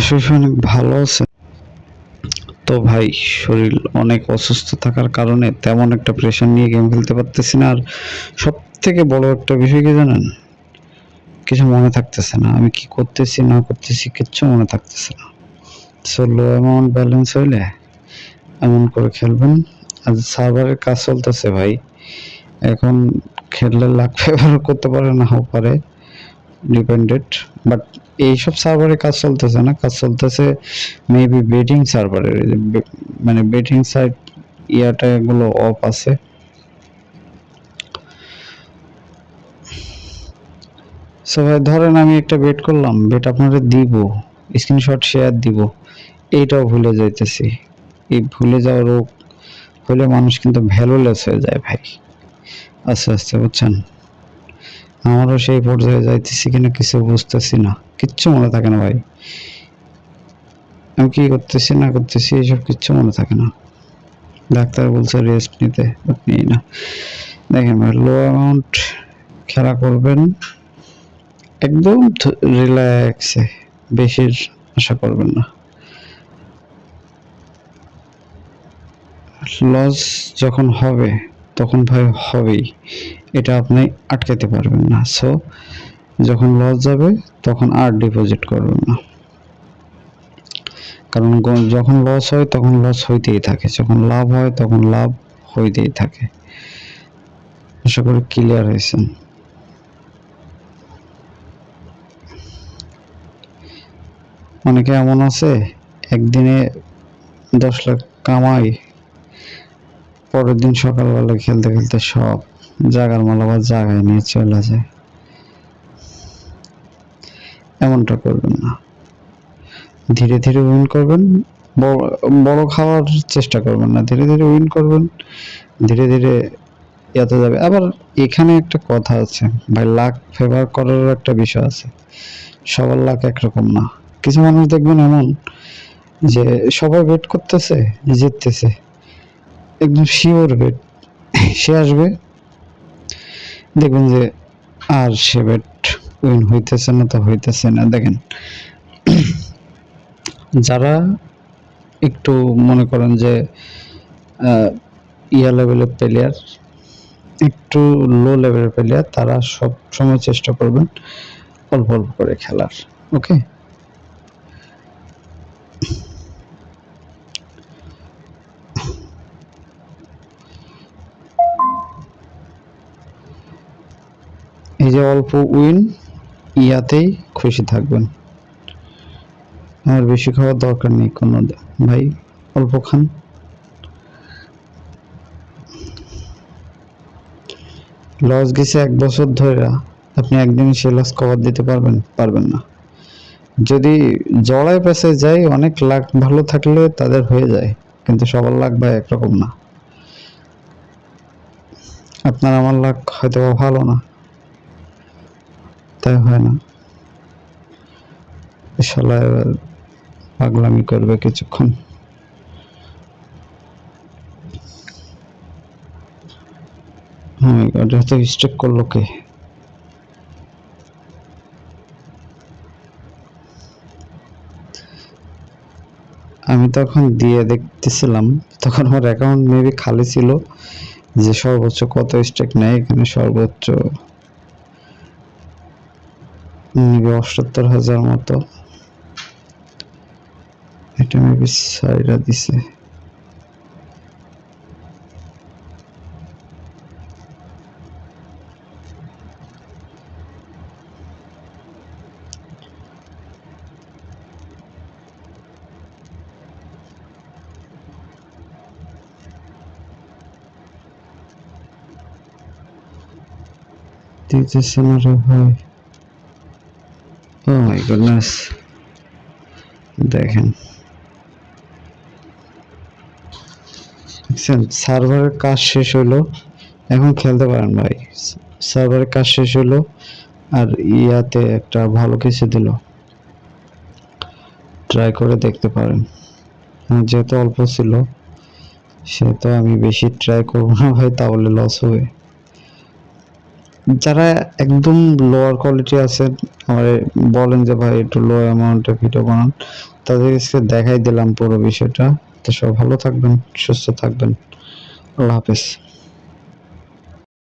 শরীর অনেক ভালো আছে। তো ভাই, শরীর অনেক অসুস্থ থাকার কারণে তেমন একটা প্রেশার নিয়ে গেম খেলতে পারতেছি না। আর সব থেকে বড় একটা বিষয় কি জানেন? কিছু মনে থাকতেছে না। আমি কি করতেছি, না করতেছি, কিচ্ছু মনে থাকতেছে না। সো লো অ্যামাউন্ট ব্যালেন্স হইলে এমন করে খেলবেন। আর সার্ভারের কাজ চলতেছে ভাই। এখন খেললে লাখ ফেভার করতে পারে নাও পারে। ডিপেন্ডেড বাট এইসব সার্ভারে কাজ চলতেছে না, কাজ চলতেছে মেবি বেটিং সার্ভারের মানে বেটিং সাইট ইয়াটা এগুলো অফ আছে। সো ভাই, ধরেন আমি একটা বেট করলাম বেট আপনাদের দিব স্ক্রিনশট শেয়ার দিব, এইটাও ভুলে যাইতেছি। এই ভুলে যাওয়ার রোগ হলে মানুষ কিন্তু ভ্যালুলেস হয়ে যায় ভাই। আস্তে আস্তে, বুঝছেন? আমারও সেই পর্যায়ে যাইতেছি কিনা কিছু বুঝতেছি না। কিচ্ছু মনে থাকে না ভাই। আমি কি করতেছি, না করতেছি, এইসব কিচ্ছু মনে থাকে না। ডাক্তার বলছে রেস্ট নিতে, আপনি না। দেখেন ভাই লো অ্যামাউন্ট খেলা করবেন, একদম রিল্যাক্সে বেশির আশা করবেন না। লস যখন হবে তখন ভাই হবেই। এটা আপনি আটকাতে পারবেন না। সো যখন লস যাবে, তখন আর ডিপোজিট করবেন না। কারণ যখন লস হয়, তখন লস হইতেই থাকে। যখন লাভ হয়, তখন লাভ হইতেই থাকে। আশা করি ক্লিয়ার হয়েছেন। অনেকে এমন আছে, একদিনে দশ লাখ কামাই পরের দিন সকালবেলা খেলতে খেলতে সব জাগার মাল আবার জাগায় নিয়ে চলে যায়। এমনটা করবেন না। ধীরে ধীরে উইন করবেন। বড় বড় খাওয়ার চেষ্টা করবেন না। ধীরে ধীরে উইন করবেন। ধীরে ধীরে ইয়াতে যাবে। আবার এখানে একটা কথা আছে। ভাই লাক ফেভার করারও একটা বিষয় আছে। সবার লাক একরকম না। কিছু মানুষ দেখবেন এমন যে সবাই ওয়েট করতেছে, জিততেছে। একদম শিওর বেট সে আসবে, দেখবেন যে আর সে বেট উইন হইতেছে না তো হইতেছে না। দেখেন, যারা একটু মনে করেন যে ইয়া লেভেলের প্লেয়ার একটু লো লেভেলের প্লেয়ার তারা সব সময় চেষ্টা করবেন অল্প অল্প করে খেলার ওকে এই যে অল্প উইন ইয়াতেই খুশি থাকবেন। আর বেশি খাওয়ার দরকার নেই কোনো ভাই, অল্প খান। লস গেছে এক বছর ধরে, আপনি একদিন সে লস কভার দিতে পারবেন পারবেন না। যদি জড়ায় পেছে যায়, অনেক লাখ ভালো থাকলে তাদের হয়ে যায়, কিন্তু সবার লাখ ভাই একরকম না। আপনার আমার লাখ হয়তো ভালো না। তাই হয় না। শালা পাগলামি করবে কিছুক্ষণ। হ্যাঁ এটা তো স্টেক করল কে? আমি তখন দিয়ে দেখতেছিলাম, তখন আমার অ্যাকাউন্ট মেবি খালি ছিল যে সর্বোচ্চ কত স্টেক নেয়, এখানে সর্বোচ্চ নিবে অষ্টাত্তর হাজার মতো। এটা মেবি সাইরা দিছে। দিতেছে না রে ভাই। ও মাই গুডনেস দেখেন। সার্ভারের কাজ শেষ হলো। এখন খেলতে পারেন ভাই। সার্ভারের কাজ শেষ হলো আর ইয়াতে একটা ভালো কিছু দিল। ট্রাই করে দেখতে পারেন। আমার যেহেতু অল্প ছিল, সেহেতু আমি বেশি ট্রাই করব না ভাই, তাহলে লস হবে। যারা একদম লোয়ার কোয়ালিটি আছে, আমার বলেন যে ভাই একটু লো অ্যামাউন্টে ভিডিও বানান, তাদেরকে দেখাই দিলাম পুরো বিষয়টা। তো সব ভালো থাকবেন, সুস্থ থাকবেন। আল্লাহ হাফেজ।